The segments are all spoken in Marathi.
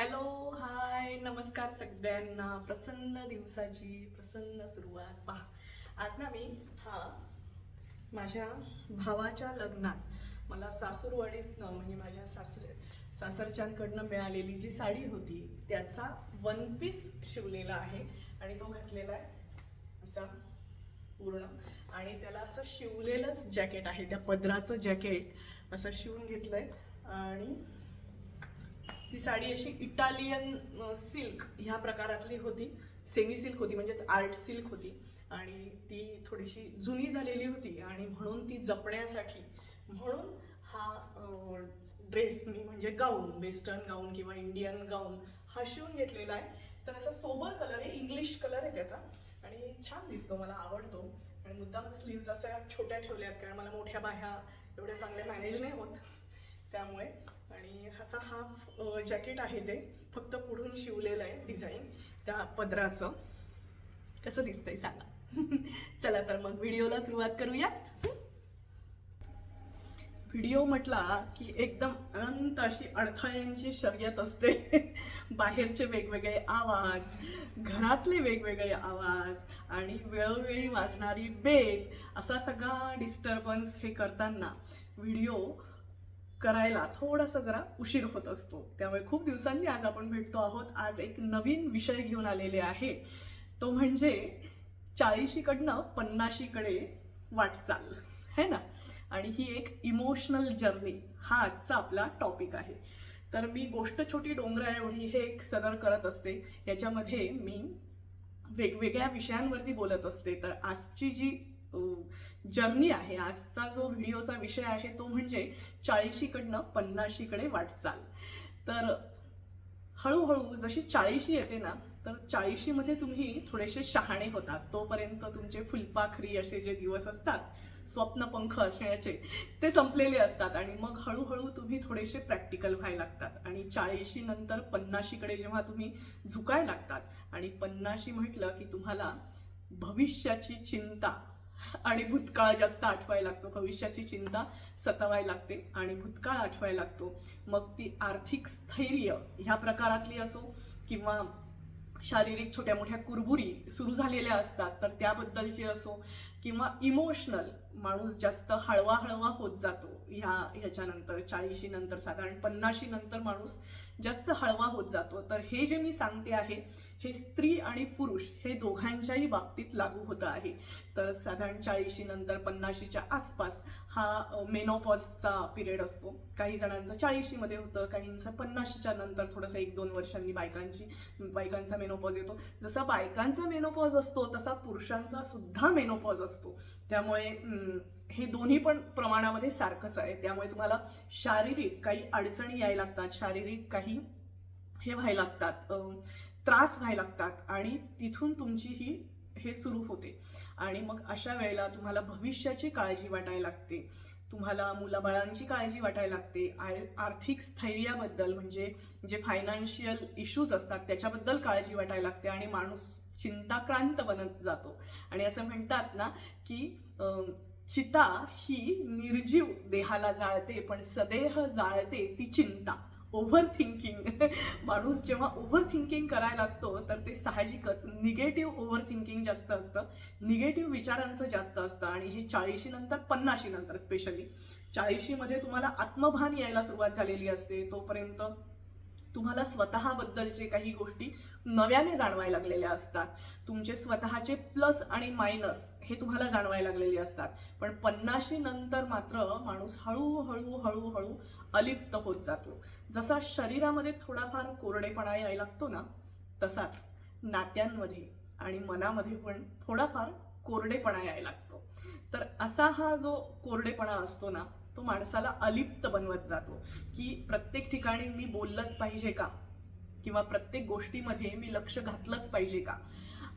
हॅलो हाय नमस्कार सगळ्यांना. प्रसन्न दिवसाची प्रसन्न सुरुवात. पहा आज ना मी हा माझ्या भावाच्या लग्नात मला सासूरवाडीतनं म्हणजे माझ्या सासरे सासरच्यांकडनं मिळालेली जी साडी होती त्याचा वन पीस शिवलेला आहे आणि तो घातलेला आहे असा पूर्ण. आणि त्याला असं शिवलेलंच जॅकेट आहे त्या पदराचं जॅकेट असं शिवून घेतलं आहे आणि ती साडी अशी इटालियन सिल्क ह्या प्रकारातली होती. सेमी सिल्क होती म्हणजेच आर्ट सिल्क होती. आणि ती थोडीशी जुनी झालेली होती आणि म्हणून ती जपण्यासाठी म्हणून हा ड्रेस मी म्हणजे गाऊन वेस्टर्न गाऊन किंवा इंडियन गाऊन हा शिवून घेतलेला आहे. तर असा सोबर कलर आहे इंग्लिश कलर आहे त्याचा. आणि छान दिसतो मला आवडतो. आणि मुद्दाम स्लीव्ज अशा छोट्या ठेवल्या आहेत कारण मला मोठ्या बाह्या एवढ्या चांगल्या मॅनेज नाही होत. त्यामुळे आणि असा हाफ जॅकेट आहे ते. फक्त पुढून शिवलेलं आहे डिझाईन त्या पदराचं. कसं दिसतंय सांगा. चला तर मग व्हिडिओला सुरुवात करूया. व्हिडिओ म्हटला की एकदम अनंत अशी अडथळ्यांची शर्यत असते. बाहेरचे वेगवेगळे आवाज घरातले वेगवेगळे आवाज आणि वेळोवेळी वाजणारी बेल असा सगळा डिस्टर्बन्स हे करताना व्हिडिओ करायला थोडासा जरा उशीर होत असतो. त्यामुळे खूप दिवसांनी आज आपण भेटतो आहोत. आज एक नवीन विषय घेऊन आलेले आहे. तो म्हणजे चाळीशीकडनं पन्नाशीकडे वाटचाल. है ना? आणि ही एक इमोशनल जर्नी हा आजचा आपला टॉपिक आहे. तर मी गोष्ट छोटी डोंगरा एवढी हे एक सदर करत असते. याच्यामध्ये मी वेगवेगळ्या विषयांवरती बोलत असते. तर आजची जी जर्नी आहे. आजचा जो व्हिडिओचा विषय आहे तो म्हणजे चाळीशीकडनं पन्नाशीकडे वाटचाल. तर हळूहळू जशी चाळीशी येते ना तर चाळीशीमध्ये तुम्ही थोडेसे शहाणे होतात. तोपर्यंत तुमचे फुलपाखरी असे जे दिवस असतात स्वप्नपंख असण्याचे ते संपलेले असतात. आणि मग हळूहळू तुम्ही थोडेसे प्रॅक्टिकल व्हायला लागतात. आणि चाळीशी नंतर पन्नाशीकडे जेव्हा तुम्ही झुकायला लागतात आणि पन्नाशी म्हटलं की तुम्हाला भविष्याची चिंता आणि भूतकाळ जास्त आठवायला लागतो. भविष्याची चिंता सतावायला लागते आणि भूतकाळ आठवायला लागतो. मग ती आर्थिक स्थैर्य ह्या प्रकारातली असो किंवा शारीरिक छोट्या मोठ्या कुरबुरी सुरू झालेल्या असतात तर त्याबद्दलची असो किंवा इमोशनल माणूस जास्त हळवा हळवा होत जातो. ह्या ह्याच्यानंतर चाळीशी नंतर साधारण पन्नाशी नंतर माणूस जास्त हळवा होत जातो. तर हे जे मी सांगते आहे हे स्त्री आणि पुरुष हे दोघांच्याही बाबतीत लागू होतं आहे. तर साधारण चाळीशी नंतर पन्नाशीच्या आसपास हा मेनोपॉजचा पिरियड असतो. काही जणांचं चाळीशीमध्ये होतं काहींचं पन्नाशीच्या नंतर थोडंसं एक दोन वर्षांनी बायकांची बायकांचा मेनोपॉज येतो. जसा बायकांचा मेनोपॉज असतो तसा पुरुषांचा सुद्धा मेनोपॉज असतो. त्यामुळे हे दोन्ही पण प्रमाणामध्ये सारखंच आहे. त्यामुळे तुम्हाला शारीरिक काही अडचणी यायला लागतात शारीरिक काही हे व्हायला लागतात. त्रास व्हायला लागतात आणि तिथून तुमची ही हे सुरू होते. आणि मग अशा वेळेला तुम्हाला भविष्याची काळजी वाटायला लागते. तुम्हाला मुलाबाळांची काळजी वाटायला लागते. आय- आर्थिक स्थैर्याबद्दल म्हणजे जे फायनान्शियल इश्यूज असतात त्याच्याबद्दल काळजी वाटायला लागते आणि माणूस चिंताक्रांत बनत जातो. आणि असं म्हणतात ना की चिता ही निर्जीव देहाला जाळते पण सदेह जाळते ती चिंता. ओव्हर थिंकिंग माणूस जेव्हा ओव्हर थिंकिंग करायला लागतो तर ते साहजिकच निगेटिव्ह ओव्हर थिंकिंग जास्त असतं. निगेटिव्ह विचारांचं जास्त असतं आणि हे चाळीशी नंतर पन्नाशी नंतर स्पेशली चाळीशीमध्ये तुम्हाला आत्मभान यायला सुरुवात झालेली असते. तोपर्यंत तुम्हाला स्वतःबद्दलचे काही गोष्टी नव्याने जाणवायला लागलेल्या असतात. तुमचे स्वतःचे प्लस आणि मायनस हे तुम्हाला जाणवायला लागलेले असतात. पण पन्नाशी नंतर मात्र माणूस हळूहळू हळूहळू अलिप्त होत जातो. जसा शरीरामध्ये थोडाफार कोरडेपणा यायला लागतो ना तसाच नात्यांमध्ये आणि मनामध्ये पण थोडाफार कोरडेपणा यायला लागतो. तर असा हा जो कोरडेपणा असतो ना तो माणसाला अलिप्त बनवत जातो. की प्रत्येक ठिकाणी मी बोललंच पाहिजे का? किंवा प्रत्येक गोष्टीमध्ये मी लक्ष घातलंच पाहिजे का?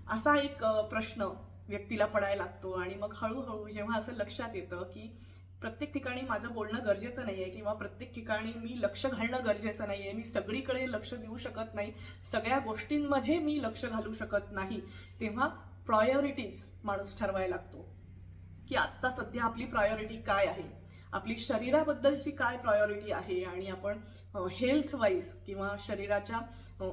असा एक प्रश्न व्यक्तीला पडायला लागतो. आणि मग हळूहळू जेव्हा असं लक्षात येतं की प्रत्येक ठिकाणी माझं बोलणं गरजेचं नाही आहे किंवा प्रत्येक ठिकाणी मी लक्ष घालणं गरजेचं नाही आहे मी सगळीकडे लक्ष देऊ शकत नाही सगळ्या गोष्टींमध्ये मी लक्ष घालू शकत नाही तेव्हा प्रायोरिटीज माणूस ठरवायला लागतो. की आत्ता सध्या आपली प्रायोरिटी काय आहे? आपली शरीराबद्दलची काय प्रायोरिटी आहे आणि आपण हेल्थ वाईज किंवा शरीराच्या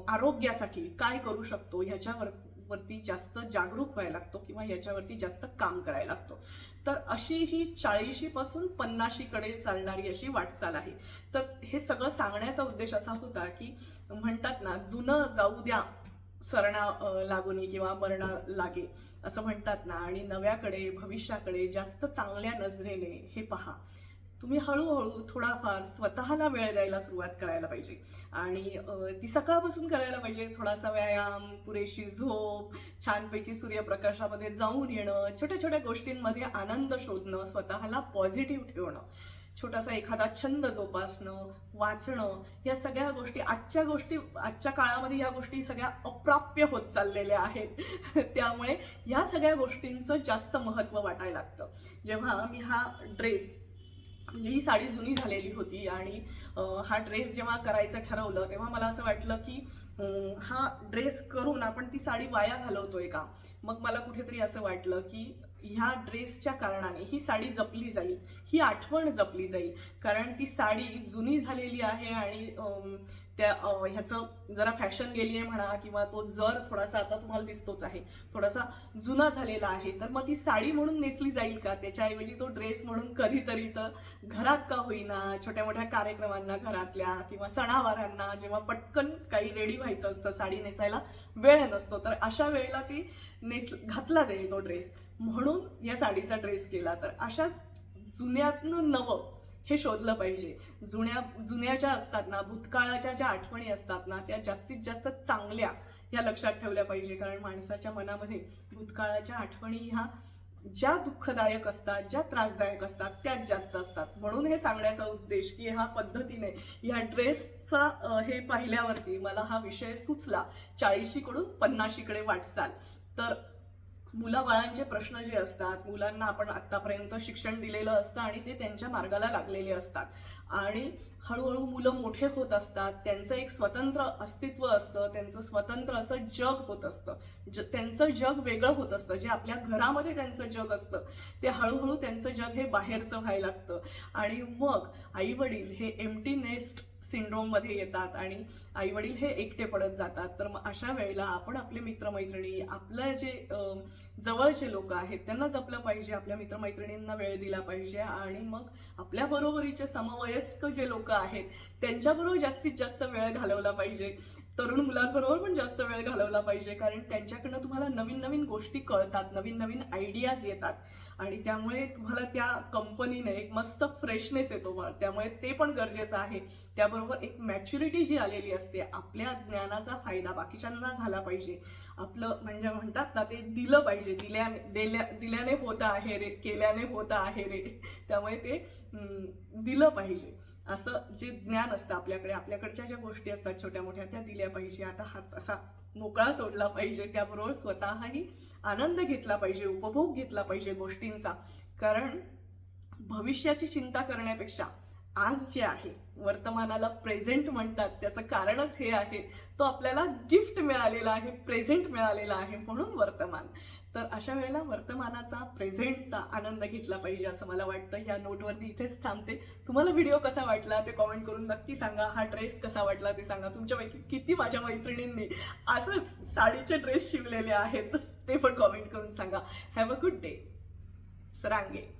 आरोग्यासाठी काय करू शकतो ह्याच्यावर वरती जास्त जागरूक व्हायला लागतो किंवा याच्यावरती जास्त काम करायला लागतो. तर अशी ही चाळीशी पासून पन्नाशीकडे चालणारी अशी वाटचाल आहे. तर हे सगळं सांगण्याचा उद्देश असा होता की म्हणतात ना जुनं जाऊ द्या सरणा लागून किंवा मरणा लागे असं म्हणतात ना. आणि नव्याकडे भविष्याकडे जास्त चांगल्या नजरेने हे पहा. तुम्ही हळूहळू थोडाफार स्वतःला वेळ द्यायला सुरुवात करायला पाहिजे. आणि ती सकाळपासून करायला पाहिजे. थोडासा व्यायाम पुरेशी झोप छानपैकी सूर्यप्रकाशामध्ये जाऊन येणं छोट्या छोट्या गोष्टींमध्ये आनंद शोधणं स्वतःला पॉझिटिव्ह ठेवणं छोटासा एखादा छंद जोपासणं वाचणं या सगळ्या गोष्टी आजच्या गोष्टी आजच्या काळामध्ये या गोष्टी सगळ्या अप्राप्य होत चाललेल्या आहेत. त्यामुळे या सगळ्या गोष्टींचं जास्त महत्त्व वाटायला लागतं. जेव्हा मी हा ड्रेस म्हणजे ही साडी जुनी झालेली होती आणि हा ड्रेस जेव्हा करायचं ठरवलं तेव्हा मला असं वाटलं की हा ड्रेस करून आपण ती साडी वाया घालवतोय का? मग मला कुठेतरी असं वाटलं की ह्या ड्रेसच्या कारणाने ही साडी जपली जाईल ही आठवण जपली जाईल. कारण ती साडी जुनी झालेली आहे आणि त्या ह्याचं जरा फॅशन गेली आहे म्हणा किंवा तो जर थोडासा आता तुम्हाला दिसतोच आहे थोडासा जुना झालेला आहे तर मग ती साडी म्हणून नेसली जाईल का? त्याच्याऐवजी तो ड्रेस म्हणून कधीतरी तर घरात का होईना छोट्या मोठ्या कार्यक्रमांना घरातल्या किंवा सणावारांना जेव्हा पटकन काही रेडी व्हायचं असतं साडी नेसायला वेळ नसतो तर अशा वेळेला ती नेस घातला जाईल तो ड्रेस. म्हणून या साडीचा ड्रेस केला. तर अशाच जुन्यातनं नवं हे शोधलं पाहिजे. जुन्या जुन्या ज्या असतात ना भूतकाळाच्या ज्या आठवणी असतात ना त्या जास्तीत जास्त चांगल्या या लक्षात ठेवल्या पाहिजे. कारण माणसाच्या मनामध्ये भूतकाळाच्या आठवणी ह्या ज्या दुःखदायक असतात ज्या त्रासदायक असतात त्याच जास्त असतात. म्हणून हे सांगण्याचा उद्देश की ह्या पद्धतीने ह्या ड्रेसचा हे पाहिल्यावरती मला हा विषय सुचला. चाळीशीकडून पन्नाशीकडे वाटचाल. तर मुलाबाळांचे प्रश्न जे असतात मुलांना आपण आतापर्यंत शिक्षण दिलेलं असतं आणि ते त्यांच्या मार्गाला लागलेले असतात. आणि हळूहळू मुलं मोठे होत असतात त्यांचं एक स्वतंत्र अस्तित्व असतं त्यांचं स्वतंत्र असं जग होत असतं. ज त्यांचं जग वेगळं होत असतं जे आपल्या घरामध्ये त्यांचं जग असतं. ते हळूहळू त्यांचं जग हे बाहेरचं व्हायला लागतं. आणि मग आई वडील हे एमटी नेस्ट सिंड्रोममध्ये येतात आणि आई वडील हे एकटे पडत जातात. तर मग अशा वेळेला आपण आपले मित्रमैत्रिणी आपल्या जे जवळचे लोक आहेत त्यांना जपलं पाहिजे आपल्या मित्रमैत्रिणींना वेळ दिला पाहिजे आणि मग आपल्या बरोबरीचे समवयस्क जे लोक आहेत त्यांच्याबरोबर जास्तीत जास्त वेळ घालवला पाहिजे. तरुण मुलांबरोबर पण जास्त वेळ घालवला पाहिजे कारण त्यांच्याकडनं तुम्हाला नवीन नवीन गोष्टी कळतात नवीन नवीन आयडियाज येतात. आणि त्यामुळे तुम्हाला त्या कंपनीने एक मस्त फ्रेशनेस येतो त्यामुळे ते पण गरजेचं आहे. त्याबरोबर एक मॅच्युरिटी जी आलेली असते आपल्या ज्ञानाचा फायदा बाकीच्यांना झाला पाहिजे. आपलं म्हणजे म्हणतात ना ते दिलं पाहिजे. दिल्याने दिल्या दिल्याने होत आहे रे केल्याने होत आहे रे. त्यामुळे ते दिलं पाहिजे. असं जे ज्ञान असतं आपल्याकडे आपल्याकडच्या ज्या गोष्टी असतात छोट्या मोठ्या त्या दिल्या पाहिजे. आता हात असा मोकळा सोडला पाहिजे त्याबरोबर स्वतःही आनंद घेतला पाहिजे उपभोग घेतला पाहिजे गोष्टींचा. कारण भविष्याची चिंता करण्यापेक्षा आज जे आहे वर्तमानाला प्रेझेंट म्हणतात त्याचं कारणच हे आहे. तो आपल्याला गिफ्ट मिळालेला आहे प्रेझेंट मिळालेला आहे म्हणून वर्तमान. तर अशा वेळेला वर्तमानाचा प्रेझेंटचा आनंद घेतला पाहिजे असं मला वाटतं. या नोटवरती इथेच थांबते. तुम्हाला व्हिडिओ कसा वाटला ते कॉमेंट करून नक्की सांगा. हा ड्रेस कसा वाटला ते सांगा. तुमच्यापैकी किती माझ्या मैत्रिणींनी असंच साडीचे ड्रेस शिवलेले आहेत ते पण कॉमेंट करून सांगा. Have a good day सरांगे.